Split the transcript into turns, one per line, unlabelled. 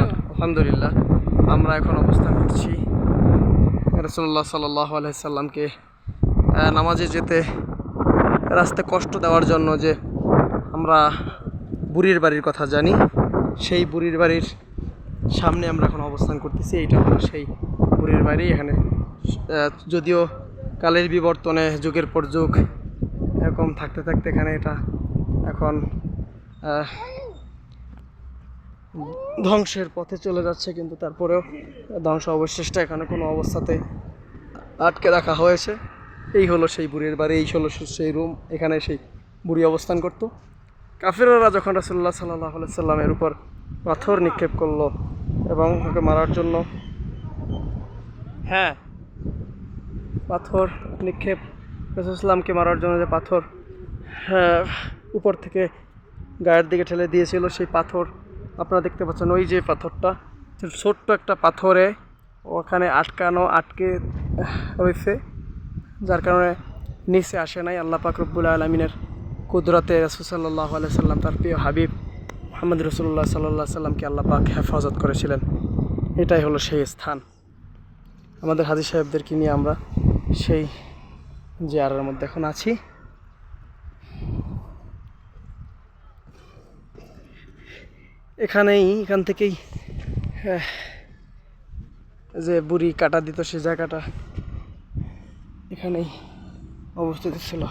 আলহামদুলিল্লাহ, আমরা এখন অবস্থান করছি রসুল্লাহ সাল্লাহ আলাইসাল্লামকে নামাজে যেতে রাস্তায় কষ্ট দেওয়ার জন্য যে আমরা বুড়ির বাড়ির কথা জানি, সেই বুড়ির বাড়ির সামনে আমরা এখন অবস্থান করতেছি। এইটা হলো সেই বুড়ির বাড়ি, এখানে যদিও কালের বিবর্তনে যুগের পর যুগ এরকম থাকতে থাকতে এখানে এটা এখন ধ্বংসের পথে চলে যাচ্ছে কিন্তু তারপরেও ধ্বংস অবশেষটা এখানে কোনো অবস্থাতে আটকে রাখা হয়েছে। এই হলো সেই বুড়ির বাড়ি এই হলো সেই রুম এখানে সেই বুড়ি অবস্থান করতো। কাফেররা যখন রাসুল্লাহ সাল্লাহ সাল্লামের উপর পাথর নিক্ষেপ করল এবং ওকে মারার জন্য হ্যাঁ পাথর নিক্ষেপ রসুলামকে মারার জন্য যে পাথর হ্যাঁ, উপর থেকে গায়ের দিকে ঠেলে দিয়েছিল সেই পাথর আপনারা দেখতে পাচ্ছেন ওই যে পাথরটা। ছোট্ট একটা পাথরে ওখানে আটকানো, আটকে রয়েছে। যার কারণে নিচে আসে নাই আল্লাহ পাক রব্বুল আলমিনের কুদরতে রসুসাল্লাহ সাল্লাম, তার প্রিয় হাবিব মোহাম্মদ রসুল্লাহ সাল্লাহ সাল্লামকে আল্লাহ পাক হেফাজত করেছিলেন। এটাই হলো সেই স্থান। আমাদের হাজি সাহেবদেরকে নিয়ে আমরা সেই জিয়ারের মধ্যে এখন আছি। এখানেই এখান থেকেই যে বুড়ি কাটা দিত সে জায়গাটা এখানেই অবস্থিত ছিল।